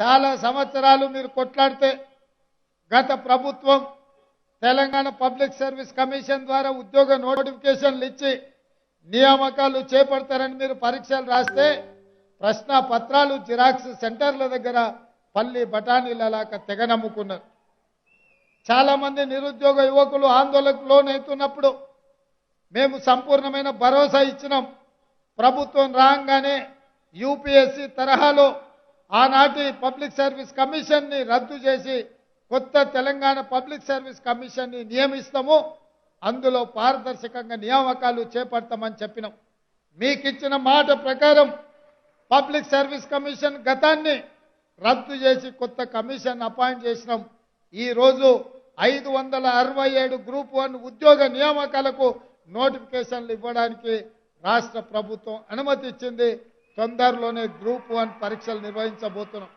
చాలా సంవత్సరాలు మీరు కొట్లాడితే గత ప్రభుత్వం తెలంగాణ పబ్లిక్ సర్వీస్ కమిషన్ ద్వారా ఉద్యోగ నోటిఫికేషన్లు ఇచ్చి నియామకాలు చేపడతారని మీరు పరీక్షలు రాస్తే ప్రశ్న పత్రాలు జిరాక్స్ సెంటర్ల దగ్గర పల్లి బఠానీలలాక తెగ నమ్ముకున్నారు చాలామంది నిరుద్యోగ యువకులు ఆందోళనకు లోనవుతున్నప్పుడు మేము సంపూర్ణమైన భరోసా ఇచ్చినాం. ప్రభుత్వం రాగానే యూపీఎస్సీ తరహాలో ఆనాటి పబ్లిక్ సర్వీస్ కమిషన్ని రద్దు చేసి కొత్త తెలంగాణ పబ్లిక్ సర్వీస్ కమిషన్ని నియమిస్తాము. అందులో పారదర్శకంగా నియామకాలు చేపడతామని చెప్పినాం. మీకు ఇచ్చిన మాట ప్రకారం పబ్లిక్ సర్వీస్ కమిషన్ గతాన్ని రద్దు చేసి కొత్త కమిషన్ అపాయింట్ చేసినాం. ఈరోజు ఐదు వందల అరవై ఏడు గ్రూప్ వన్ ఉద్యోగ నియామకాలకు నోటిఫికేషన్లు ఇవ్వడానికి రాష్ట్ర ప్రభుత్వం అనుమతి ఇచ్చింది. తొందరలోనే గ్రూప్ వన్ పరీక్షలు నిర్వహించబోతున్నాం.